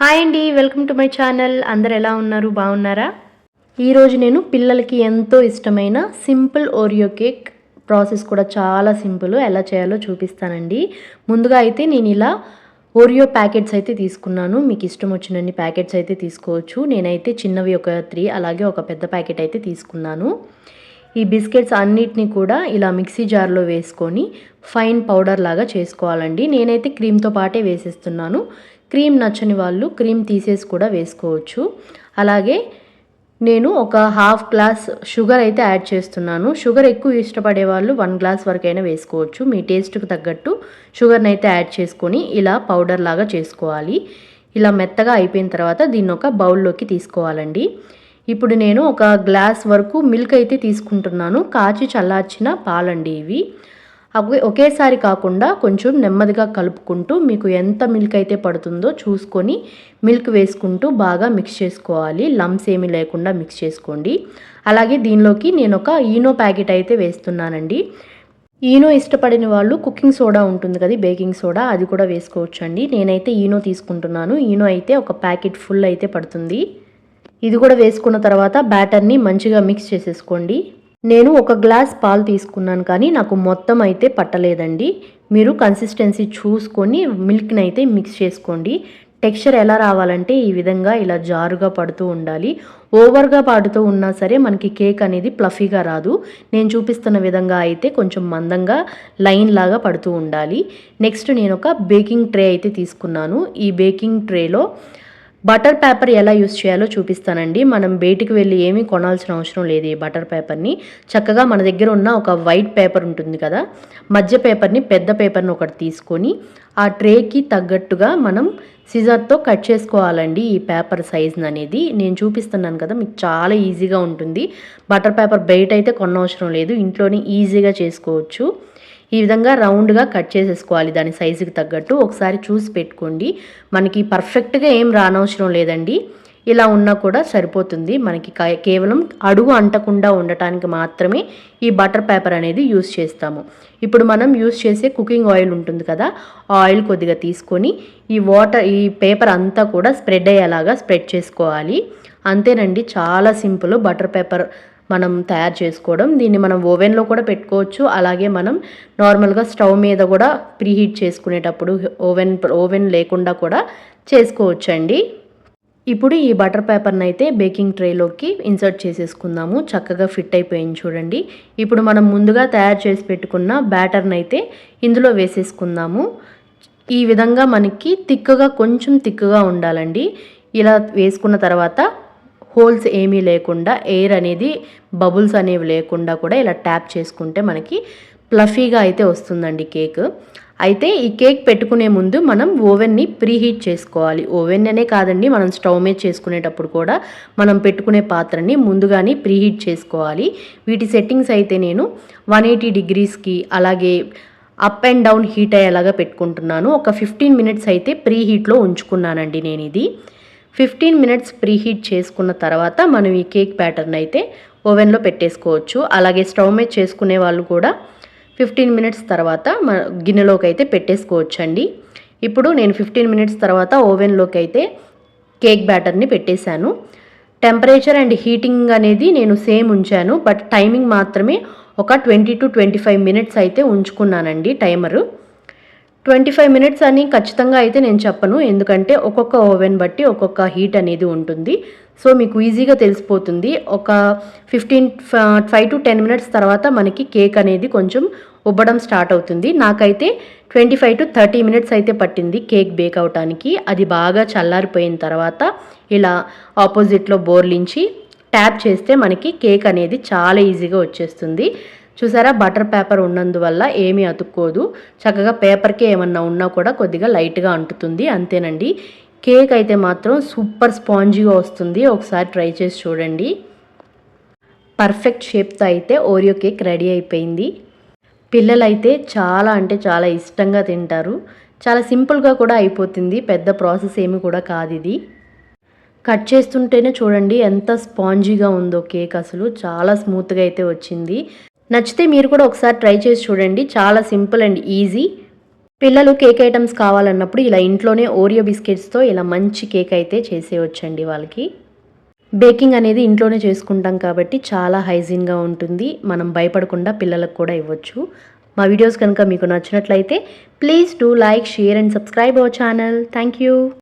Hi అండి welcome to my channel. అందరు ఎలా ఉన్నారు? బాగున్నారా? ఈరోజు నేను పిల్లలకి ఎంతో ఇష్టమైన సింపుల్ ఓరియో కేక్ ప్రాసెస్ కూడా చాలా సింపుల్. ఎలా చేయాలో చూపిస్తానండి. ముందుగా అయితే నేను ఇలా ఓరియో ప్యాకెట్స్ అయితే తీసుకున్నాను. మీకు ఇష్టం వచ్చినన్ని ప్యాకెట్స్ అయితే తీసుకోవచ్చు. నేనైతే చిన్నవి ఒక త్రీ అలాగే ఒక పెద్ద ప్యాకెట్ అయితే తీసుకున్నాను. ఈ బిస్కెట్స్ అన్నిటిని కూడా ఇలా మిక్సీ జార్లో వేసుకొని ఫైన్ పౌడర్ లాగా చేసుకోవాలండి. నేనైతే క్రీమ్తో పాటే వేసేస్తున్నాను. క్రీమ్ నచ్చని వాళ్ళు క్రీమ్ తీసేసి కూడా వేసుకోవచ్చు. అలాగే నేను ఒక హాఫ్ గ్లాస్ షుగర్ అయితే యాడ్ చేస్తున్నాను. షుగర్ ఎక్కువ ఇష్టపడే వాళ్ళు వన్ గ్లాస్ వరకైనా వేసుకోవచ్చు. మీ టేస్ట్కి తగ్గట్టు షుగర్ని అయితే యాడ్ చేసుకొని ఇలా పౌడర్ లాగా చేసుకోవాలి. ఇలా మెత్తగా అయిపోయిన తర్వాత దీన్ని ఒక బౌల్లోకి తీసుకోవాలండి. ఇప్పుడు నేను ఒక గ్లాస్ వరకు మిల్క్ అయితే తీసుకుంటున్నాను. కాచి చల్లార్చిన పాలండి ఇవి. అవి ఒకేసారి కాకుండా కొంచెం నెమ్మదిగా కలుపుకుంటూ మీకు ఎంత మిల్క్ అయితే పడుతుందో చూసుకొని మిల్క్ వేసుకుంటూ బాగా మిక్స్ చేసుకోవాలి. లమ్స్ ఏమీ లేకుండా మిక్స్ చేసుకోండి. అలాగే దీనిలోకి నేను ఒక ఈనో ప్యాకెట్ అయితే వేస్తున్నానండి. ఈనో ఇష్టపడిన వాళ్ళు కుకింగ్ సోడా ఉంటుంది కదా బేకింగ్ సోడా అది కూడా వేసుకోవచ్చు అండి నేనైతే ఈనో తీసుకుంటున్నాను. ఈనో అయితే ఒక ప్యాకెట్ ఫుల్ అయితే పడుతుంది. ఇది కూడా వేసుకున్న తర్వాత బ్యాటర్ని మంచిగా మిక్స్ చేసేసుకోండి. నేను ఒక గ్లాస్ పాలు తీసుకున్నాను కానీ నాకు మొత్తం అయితే పట్టలేదండి. మీరు కన్సిస్టెన్సీ చూసుకొని మిల్క్ని అయితే మిక్స్ చేసుకోండి. టెక్స్చర్ ఎలా రావాలంటే ఈ విధంగా ఇలా జారుగా పడుతూ ఉండాలి. ఓవర్గా పాడుతూ ఉన్నా సరే మనకి కేక్ అనేది ప్లఫీగా రాదు. నేను చూపిస్తున్న విధంగా అయితే కొంచెం మందంగా లైన్ లాగా పడుతూ ఉండాలి. నెక్స్ట్ నేను ఒక బేకింగ్ ట్రే అయితే తీసుకున్నాను. ఈ బేకింగ్ ట్రేలో బటర్ పేపర్ ఎలా యూస్ చేయాలో చూపిస్తానండి. మనం బయటికి వెళ్ళి ఏమీ కొనాల్సిన అవసరం లేదు ఈ బటర్ పేపర్ని. చక్కగా మన దగ్గర ఉన్న ఒక వైట్ పేపర్ ఉంటుంది కదా మధ్య పేపర్ని పెద్ద పేపర్ని ఒకటి తీసుకొని ఆ ట్రేకి తగ్గట్టుగా మనం సిజర్తో కట్ చేసుకోవాలండి ఈ పేపర్ సైజ్ని అనేది. నేను చూపిస్తున్నాను కదా మీకు చాలా ఈజీగా ఉంటుంది. బటర్ పేపర్ బయట అయితే కొనవసరం లేదు ఇంట్లోనే ఈజీగా చేసుకోవచ్చు. ఈ విధంగా రౌండ్గా కట్ చేసేసుకోవాలి. దాని సైజుకి తగ్గట్టు ఒకసారి చూసి పెట్టుకోండి. మనకి పర్ఫెక్ట్గా ఏం రానవసరం లేదండి. ఇలా ఉన్నా కూడా సరిపోతుంది. మనకి కేవలం అడుగు అంటకుండా ఉండటానికి మాత్రమే ఈ బటర్ పేపర్ అనేది యూస్ చేస్తాము. ఇప్పుడు మనం యూస్ చేసే కుకింగ్ ఆయిల్ ఉంటుంది కదా ఆ ఆయిల్ కొద్దిగా తీసుకొని ఈ వాటర్ ఈ పేపర్ అంతా కూడా స్ప్రెడ్ అయ్యేలాగా స్ప్రెడ్ చేసుకోవాలి. అంతేనండి చాలా సింపుల్ బటర్ పేపర్ మనం తయారు చేసుకోవడం. దీన్ని మనం ఓవెన్లో కూడా పెట్టుకోవచ్చు. అలాగే మనం నార్మల్గా స్టవ్ మీద కూడా ప్రీహీట్ చేసుకునేటప్పుడు ఓవెన్ ఓవెన్ లేకుండా కూడా చేసుకోవచ్చండి. ఇప్పుడు ఈ బటర్ పేపర్ని అయితే బేకింగ్ ట్రేలోకి ఇన్సర్ట్ చేసేసుకుందాము. చక్కగా ఫిట్ అయిపోయింది చూడండి. ఇప్పుడు మనం ముందుగా తయారు చేసి పెట్టుకున్న బ్యాటర్ని అయితే ఇందులో వేసేసుకుందాము. ఈ విధంగా మనకి తిక్కుగా కొంచెం తిక్కుగా ఉండాలండి. ఇలా వేసుకున్న తర్వాత హోల్స్ ఏమీ లేకుండా ఎయిర్ అనేది బబుల్స్ అనేవి లేకుండా కూడా ఇలా ట్యాప్ చేసుకుంటే మనకి ప్లఫీగా అయితే వస్తుందండి కేక్. అయితే ఈ కేక్ పెట్టుకునే ముందు మనం ఓవెన్ని ప్రీహీట్ చేసుకోవాలి. ఓవెన్ అనే కాదండి మనం స్టవ్ మీద చేసుకునేటప్పుడు కూడా మనం పెట్టుకునే పాత్రని ముందుగానే ప్రీహీట్ చేసుకోవాలి. వీటి సెట్టింగ్స్ అయితే నేను వన్ ఎయిటీ డిగ్రీస్కి అలాగే అప్ అండ్ డౌన్ హీట్ అయ్యేలాగా పెట్టుకుంటున్నాను. ఒక ఫిఫ్టీన్ మినిట్స్ అయితే ప్రీ హీట్లో ఉంచుకున్నానండి నేను ఇది ఫిఫ్టీన్ మినిట్స్ ప్రీహీట్ చేసుకున్న తర్వాత మనం ఈ కేక్ ప్యాటర్న్ అయితే ఓవెన్లో పెట్టేసుకోవచ్చు. అలాగే స్టవ్ మీద చేసుకునే వాళ్ళు కూడా ఫిఫ్టీన్ మినిట్స్ తర్వాత మన గిన్నెలోకి అయితే పెట్టేసుకోవచ్చు అండి ఇప్పుడు నేను ఫిఫ్టీన్ మినిట్స్ తర్వాత ఓవెన్లోకి అయితే కేక్ బ్యాటర్ని పెట్టేశాను. టెంపరేచర్ అండ్ హీటింగ్ అనేది నేను సేమ్ ఉంచాను బట్ టైమింగ్ మాత్రమే ఒక twenty to twenty five minutes అయితే ఉంచుకున్నానండి టైమరు. ట్వంటీ ఫైవ్ మినిట్స్ అని ఖచ్చితంగా అయితే నేను చెప్పను. ఎందుకంటే ఒక్కొక్క ఓవెన్ బట్టి ఒక్కొక్క హీట్ అనేది ఉంటుంది. సో మీకు ఈజీగా తెలిసిపోతుంది. ఒక fifteen five to ten minutes తర్వాత మనకి కేక్ అనేది కొంచెం ఉబ్బడం స్టార్ట్ అవుతుంది. నాకైతే twenty five to thirty minutes అయితే పట్టింది కేక్ బేక్ అవటానికి. అది బాగా చల్లారిపోయిన తర్వాత ఇలా ఆపోజిట్లో బోర్లించి ట్యాప్ చేస్తే మనకి కేక్ అనేది చాలా ఈజీగా వచ్చేస్తుంది. చూసారా? బటర్ పేపర్ ఉన్నందువల్ల ఏమీ అతుక్కోదు. చక్కగా పేపర్కి ఏమన్నా ఉన్నా కూడా కొద్దిగా లైట్గా అంటుతుంది. అంతేనండి. కేక్ అయితే మాత్రం సూపర్ స్పాంజీగా వస్తుంది. ఒకసారి ట్రై చేసి చూడండి. పర్ఫెక్ట్ షేప్తో అయితే ఓరియో కేక్ రెడీ అయిపోయింది. పిల్లలైతే చాలా అంటే చాలా ఇష్టంగా తింటారు. చాలా సింపుల్గా కూడా అయిపోతుంది. పెద్ద ప్రాసెస్ ఏమి కూడా కాదు ఇది. కట్ చేస్తుంటేనే చూడండి ఎంత స్పాంజీగా ఉందో కేక్ అసలు. చాలా స్మూత్గా అయితే వచ్చింది. నచ్చితే మీరు కూడా ఒకసారి ట్రై చేసి చూడండి. చాలా సింపుల్ అండ్ ఈజీ. పిల్లలు కేక్ ఐటమ్స్ కావాలన్నప్పుడు ఇలా ఇంట్లోనే ఓరియో బిస్కెట్స్తో ఇలా మంచి కేక్ అయితే చేసేయొచ్చండి వాళ్ళకి. బేకింగ్ అనేది ఇంట్లోనే చేసుకుంటాం కాబట్టి చాలా హైజీన్గా ఉంటుంది. మనం భయపడకుండా పిల్లలకు కూడా ఇవ్వచ్చు. మా వీడియోస్ కనుక మీకు నచ్చినట్లయితే please do like share and subscribe our channel. Thank you.